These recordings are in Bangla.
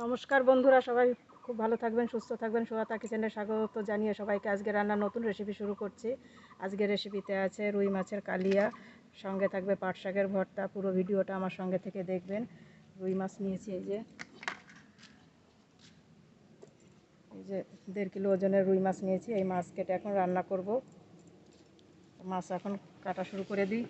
নমস্কার বন্ধুরা, সবাই খুব ভালো থাকবেন, সুস্থ থাকবেন। সোয়াতা কিচেনে স্বাগত জানিয়ে সবাইকে আজকে রান্নার নতুন রেসিপি শুরু করছি। আজকের রেসিপিতে আছে রুই মাছের কালিয়া, সঙ্গে থাকবে পাট শাকের ভর্তা। পুরো ভিডিওটা আমার সঙ্গে থেকে দেখবেন। রুই মাছ নিয়েছি এই যে। এই যে দেড় কিলো ওজনের রুই মাছ নিয়েছি, এই মাছ কেটে এখন রান্না করব। মাছ এখন কাটা শুরু করে দিই।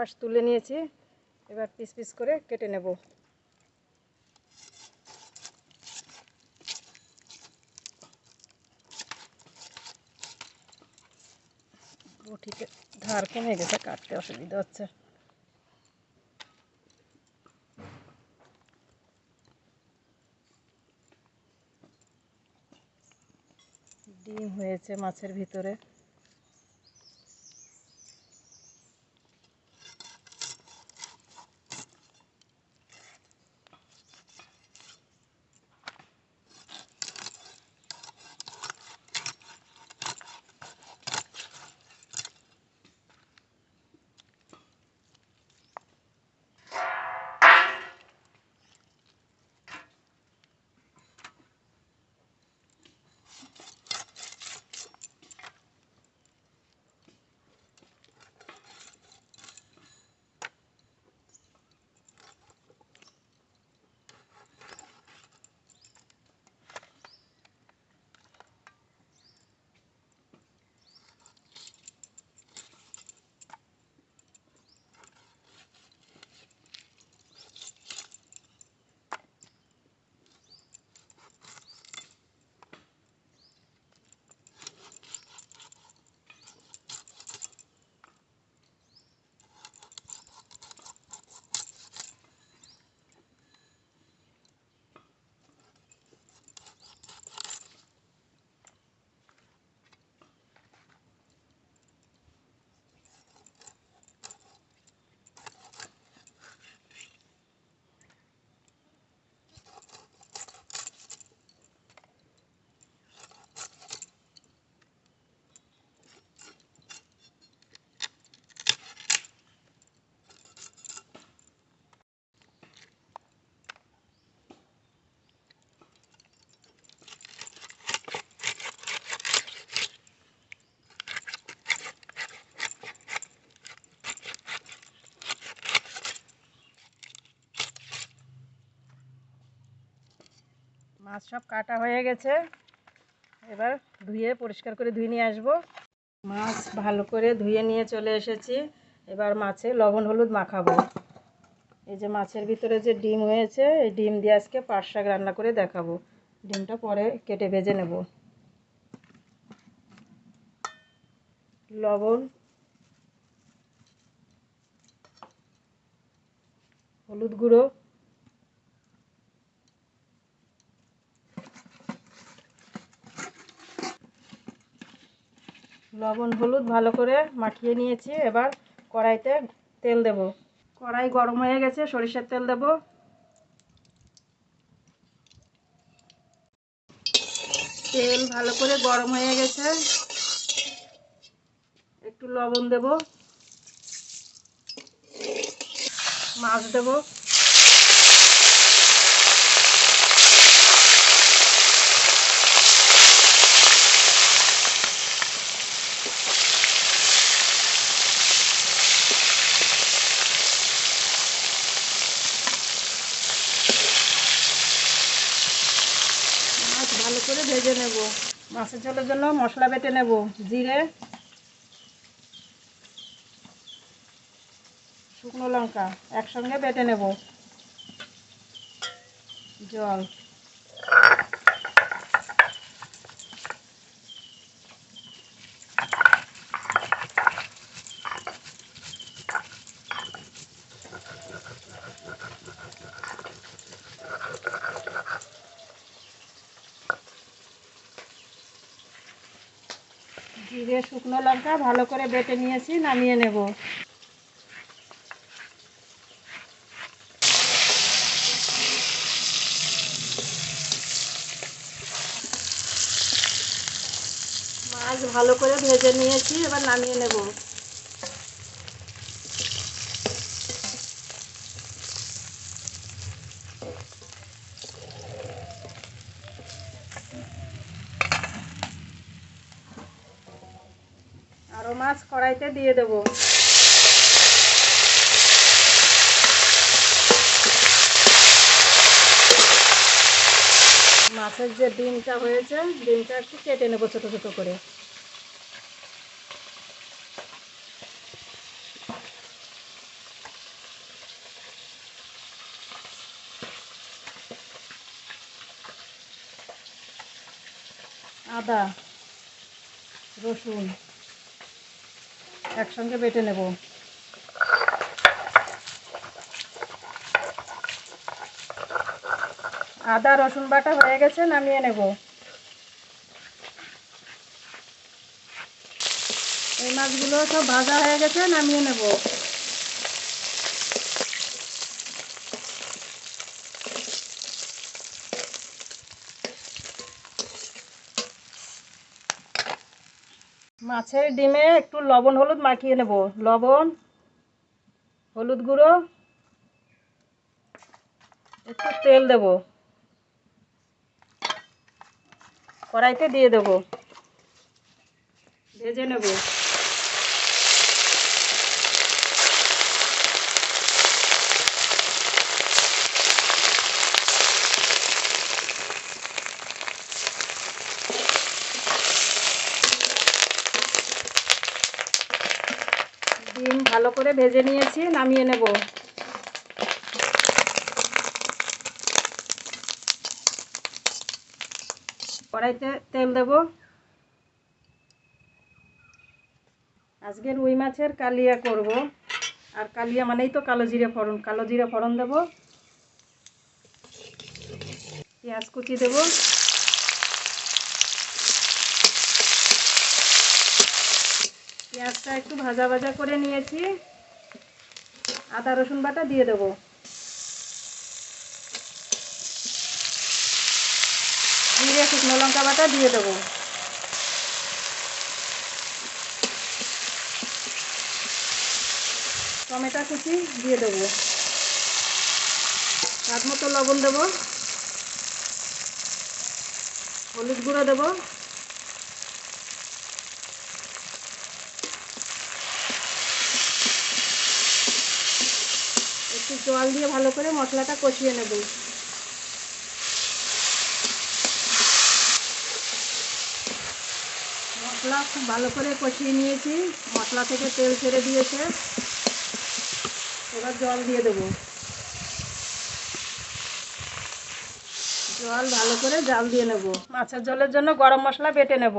আঁশ তুলে নিয়েছি। এবার পিস পিস করে কেটে নেব। বটিতে ধার কমে গেছে, কাটতে অসুবিধা হচ্ছে। ডিম হয়েছে মাছের ভিতরে। মাছ সব কাটা হয়ে গেছে। এবার ধুয়ে পরিষ্কার করে ধুয়ে নিয়ে আসব। মাছ ভালো করে ধুয়ে নিয়ে চলে এসেছি। এবার মাছে লবণ হলুদ মাখাবো। এই যে মাছের ভিতরে যে ডিম হয়েছে, এই ডিম দিয়ে আজকে পাট শাক রান্না করে দেখাবো। ডিমটা পরে কেটে ভেজে নেব। লবণ, হলুদ গুঁড়ো লবণ, হলুদ ভালো করে মাখিয়ে নিয়েছি। এবার কড়াইতে তেল দেব। কড়াই গরম হয়ে গেছে, সরিষার তেল দেব। তেল ভালো করে গরম হয়ে গেছে। একটু লবণ দেব। মাছ দেব। মাছের ঝোলের জন্য মশলা বেটে নেব জিরে শুকনো লঙ্কা একসঙ্গে বেটে নেব। জল। জিরে, শুকনো লঙ্কা ভালো করে বেটে নিয়েছি, নামিয়ে নেব। মাছ ভালো করে ভেজে নিয়েছি, এবার নামিয়ে নেব। আরও মাছ কড়াইতে দিয়ে দেবো। মাছের যে ডিমটা হয়েছে, ডিমটা একটু কেটে নেব ছোটো ছোটো করে। আদা, রসুন একসঙ্গে বেটে নেব। আদা, রসুন বাটা হয়ে গেছে, নামিয়ে নেব। এই মাছগুলো সব ভাজা হয়ে গেছে, নামিয়ে নেব। মাছের ডিমে একটু লবণ, হলুদ মাখিয়ে নেব। লবণ, হলুদ গুঁড়ো, একটু তেল দেব। কড়াইতে দিয়ে দেব। ভেজে নেব ডিম ভালো করে ভেজে নিয়েছি, নামিয়ে নেব। কড়াইতে তেল দেব। আজকে রুই মাছের কালিয়া করব। আর কালিয়া মানেই তো কালো জিরে ফোড়ন। কালো জিরে ফোড়ন দেব। পেঁয়াজ কুচি দেব। পেঁয়াজটা একটু ভাজা ভাজা করে নিয়েছি। আদা রসুন বাটা দিয়ে দেবো। জিরে, শুকনো লঙ্কা বাটা দিয়ে দেবো। টমেটো কুচি দিয়ে দেবো। স্বাদ মতো লবণ দেবো। হলুদ গুঁড়ো দেবো একটু জল দিয়ে ভালো করে মশলাটা কষিয়ে নেব। মশলা খুব ভালো করে কষিয়ে নিয়েছি। মশলা থেকে তেল ছেড়ে দিয়েছে। এবার জল দিয়ে দেবো। জল ভালো করে জাল দিয়ে নেব। মাছের জলের জন্য গরম মশলা বেটে নেব।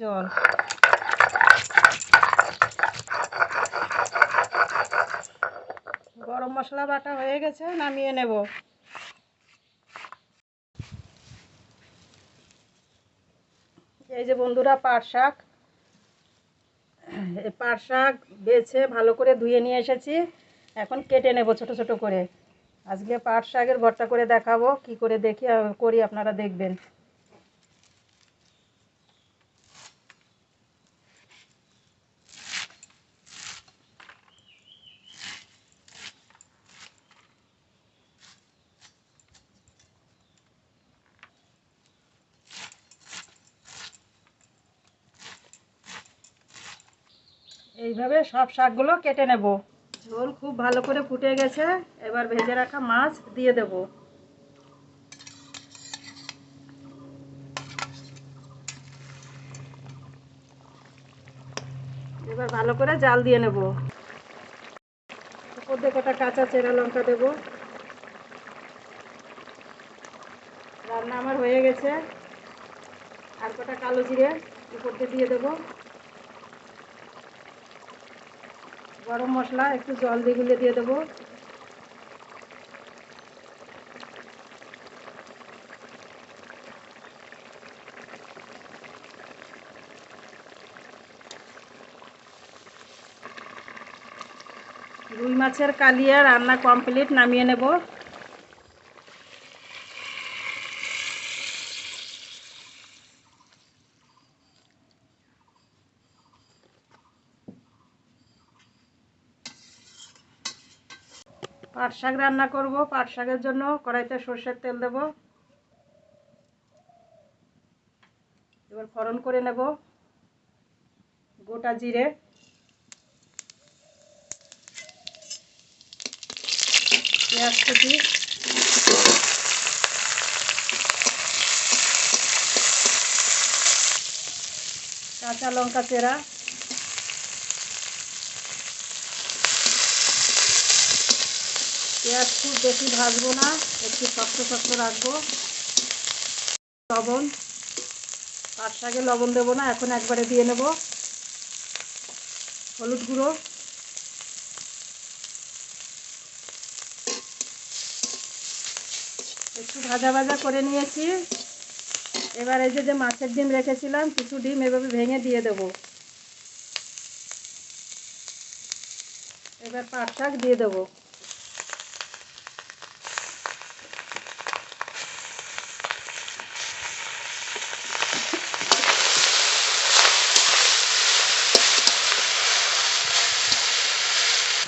জল গরম মশলা বাটা হয়ে গেছে, নামিয়ে নেব। এই যে বন্ধুরা, পাট শাক। পাট শাক বেছে ভালো করে ধুয়ে নিয়ে এসেছি। এখন কেটে নেব ছোট ছোট করে। আজকে পাট শাকের ভর্তা করে দেখাবো, কি করে দেখি, করি আপনারা দেখবেন। এইভাবে সব শাকগুলো কেটে নেব। ঝোল খুব ভালো করে ফুটে গেছে, এবার ভেজে রাখা মাছ দিয়ে দেব। এবার ভালো করে জাল দিয়ে নেব। উপর দিয়ে কটা কাঁচা চেরা লঙ্কা দেবো। রান্না আমার হয়ে গেছে। আর কটা কালো জিরে উপর দিয়ে দিয়ে দেবো। গরম মশলা, একটু জল দিয়ে গুলে দিয়ে দেবো। রুই মাছের কালিয়া রান্না কমপ্লিট নামিয়ে নেব। পাট শাক রান্না করব, পাট শাকের জন্য কড়াইতে সর্ষের তেল দেব। এবার ফোড়ন করে নেব গোটা জিরে। পেঁয়াজ কুচি। কাঁচা লঙ্কা চেরা। পেঁয়াজ খুব বেশি ভাজবো না, একটু শক্ত শক্ত রাখব। লবণ পাট শাকে লবণ দেবো না, এখন একবারে দিয়ে নেব। হলুদ গুঁড়ো। একটু ভাজা ভাজা করে নিয়েছি। এবার এই যে মাছের ডিম রেখেছিলাম, কিছু ডিম এভাবে ভেঙে দিয়ে দেব। এবার পাট শাক দিয়ে দেবো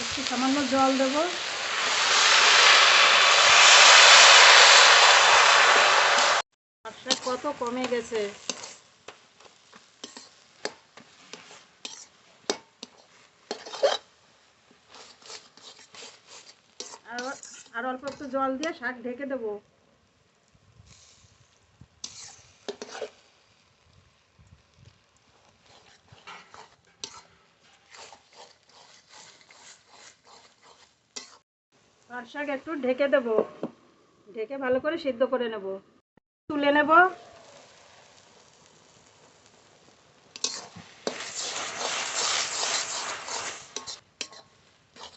একটু সামান্য জল দেবো। কত কমে গেছে? আর অল্প একটু জল দিয়ে শাক ঢেকে দেবো। শাক একটু ঢেকে দেবো। ঢেকে ভালো করে সিদ্ধ করে নেব। তুলে নেব।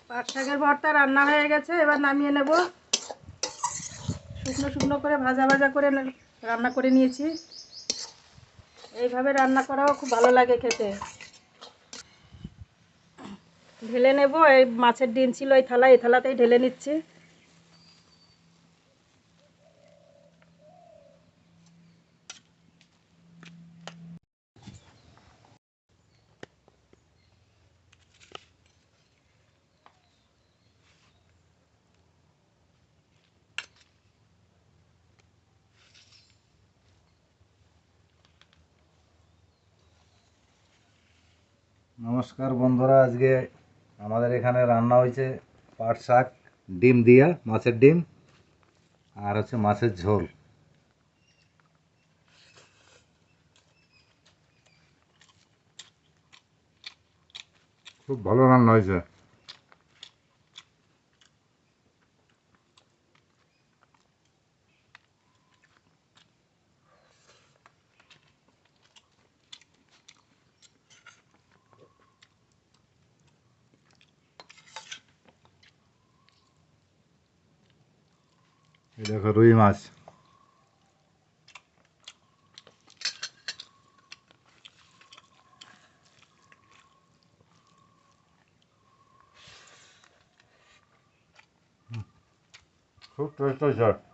পাট শাকের ভর্তা রান্না হয়ে গেছে, এবার নামিয়ে নেব। শুকনো শুকনো করে ভাজা ভাজা করে রান্না করে নিয়েছি। এইভাবে রান্না করাও খুব ভালো লাগে খেতে। ঢেলে নেব, এই মাছের ডিম ছিল এই থালা এই থালাতেই ঢেলে নিচ্ছি। নমস্কার বন্ধুরা, আজকে আমাদের এখানে রান্না হয়েছে পাট শাক, ডিম দিয়া, মাছের ডিম, আর হচ্ছে মাছের ঝোল। খুব ভালো রান্না হয়েছে। দেখো রুই মাছ খুব টেস্ট হয়েছে